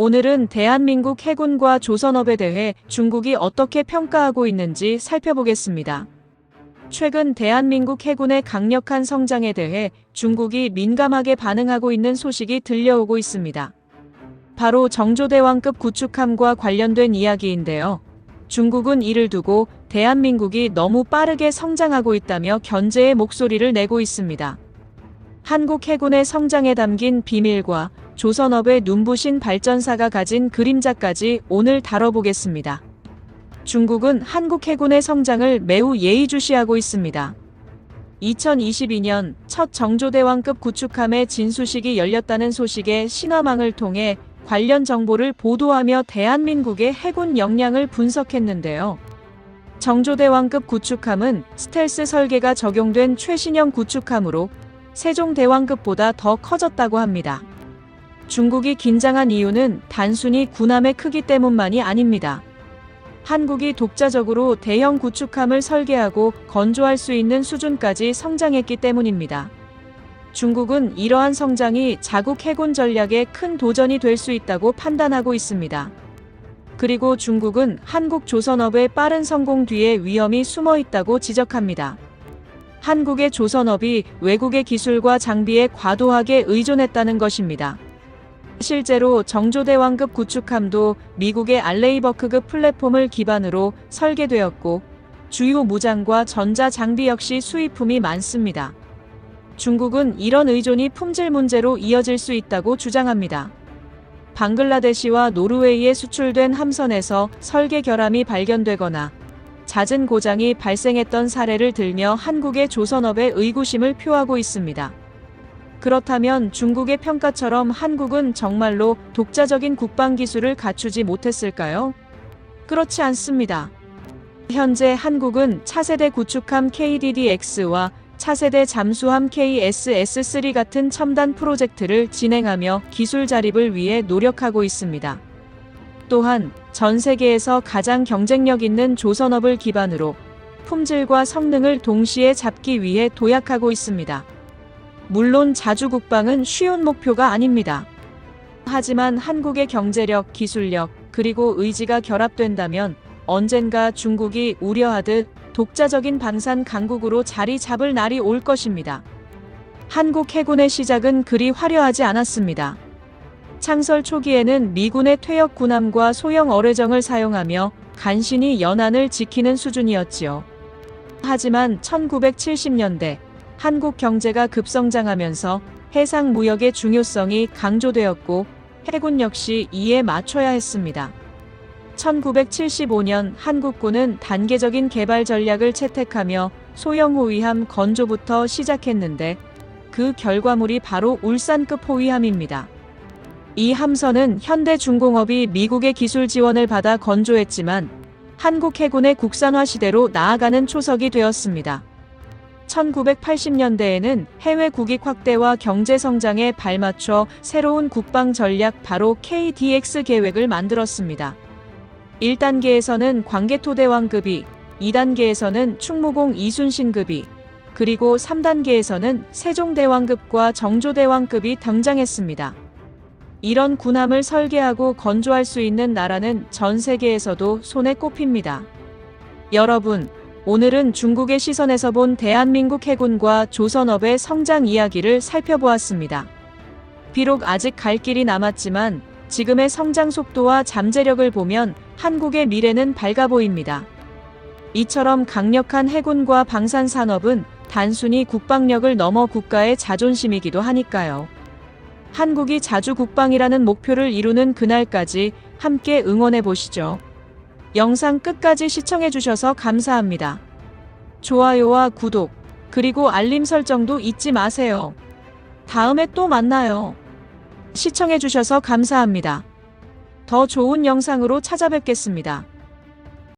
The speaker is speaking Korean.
오늘은 대한민국 해군과 조선업에 대해 중국이 어떻게 평가하고 있는지 살펴보겠습니다. 최근 대한민국 해군의 강력한 성장에 대해 중국이 민감하게 반응하고 있는 소식이 들려오고 있습니다. 바로 정조대왕급 구축함과 관련된 이야기인데요. 중국은 이를 두고 대한민국이 너무 빠르게 성장하고 있다며 견제의 목소리를 내고 있습니다. 한국 해군의 성장에 담긴 비밀과 조선업의 눈부신 발전사가 가진 그림자까지 오늘 다뤄보겠습니다. 중국은 한국 해군의 성장을 매우 예의주시하고 있습니다. 2022년 첫 정조대왕급 구축함의 진수식이 열렸다는 소식에 신화망을 통해 관련 정보를 보도하며 대한민국의 해군 역량을 분석했는데요. 정조대왕급 구축함은 스텔스 설계가 적용된 최신형 구축함으로 세종대왕급보다 더 커졌다고 합니다. 중국이 긴장한 이유는 단순히 군함의 크기 때문만이 아닙니다. 한국이 독자적으로 대형 구축함을 설계하고 건조할 수 있는 수준까지 성장했기 때문입니다. 중국은 이러한 성장이 자국 해군 전략에 큰 도전이 될 수 있다고 판단하고 있습니다. 그리고 중국은 한국 조선업의 빠른 성공 뒤에 위험이 숨어 있다고 지적합니다. 한국의 조선업이 외국의 기술과 장비에 과도하게 의존했다는 것입니다. 실제로 정조대왕급 구축함도 미국의 알레이버크급 플랫폼을 기반으로 설계되었고 주요 무장과 전자 장비 역시 수입품이 많습니다. 중국은 이런 의존이 품질 문제로 이어질 수 있다고 주장합니다. 방글라데시와 노르웨이에 수출된 함선에서 설계 결함이 발견되거나 잦은 고장이 발생했던 사례를 들며 한국의 조선업에 의구심을 표하고 있습니다. 그렇다면 중국의 평가처럼 한국은 정말로 독자적인 국방 기술을 갖추지 못했을까요? 그렇지 않습니다. 현재 한국은 차세대 구축함 KDDX와 차세대 잠수함 KSS-3 같은 첨단 프로젝트를 진행하며 기술 자립을 위해 노력하고 있습니다. 또한 전 세계에서 가장 경쟁력 있는 조선업을 기반으로 품질과 성능을 동시에 잡기 위해 도약하고 있습니다. 물론 자주 국방은 쉬운 목표가 아닙니다. 하지만 한국의 경제력, 기술력, 그리고 의지가 결합된다면 언젠가 중국이 우려하듯 독자적인 방산 강국으로 자리 잡을 날이 올 것입니다. 한국 해군의 시작은 그리 화려하지 않았습니다. 창설 초기에는 미군의 퇴역 군함과 소형 어뢰정을 사용하며 간신히 연안을 지키는 수준이었지요. 하지만 1970년대 한국 경제가 급성장하면서 해상 무역의 중요성이 강조되었고 해군 역시 이에 맞춰야 했습니다. 1975년 한국군은 단계적인 개발 전략을 채택하며 소형 호위함 건조부터 시작했는데 그 결과물이 바로 울산급 호위함입니다. 이 함선은 현대중공업이 미국의 기술 지원을 받아 건조했지만 한국 해군의 국산화 시대로 나아가는 초석이 되었습니다. 1980년대에는 해외 국익 확대와 경제 성장에 발맞춰 새로운 국방 전략 바로 KDX 계획을 만들었습니다. 1단계에서는 광개토대왕급이, 2단계에서는 충무공 이순신급이, 그리고 3단계에서는 세종대왕급과 정조대왕급이 등장했습니다. 이런 군함을 설계하고 건조할 수 있는 나라는 전 세계에서도 손에 꼽힙니다. 여러분, 오늘은 중국의 시선에서 본 대한민국 해군과 조선업의 성장 이야기를 살펴보았습니다. 비록 아직 갈 길이 남았지만 지금의 성장 속도와 잠재력을 보면 한국의 미래는 밝아 보입니다. 이처럼 강력한 해군과 방산 산업은 단순히 국방력을 넘어 국가의 자존심이기도 하니까요. 한국이 자주 국방이라는 목표를 이루는 그날까지 함께 응원해 보시죠. 영상 끝까지 시청해 주셔서 감사합니다. 좋아요와 구독, 그리고 알림 설정도 잊지 마세요. 다음에 또 만나요. 시청해 주셔서 감사합니다. 더 좋은 영상으로 찾아뵙겠습니다.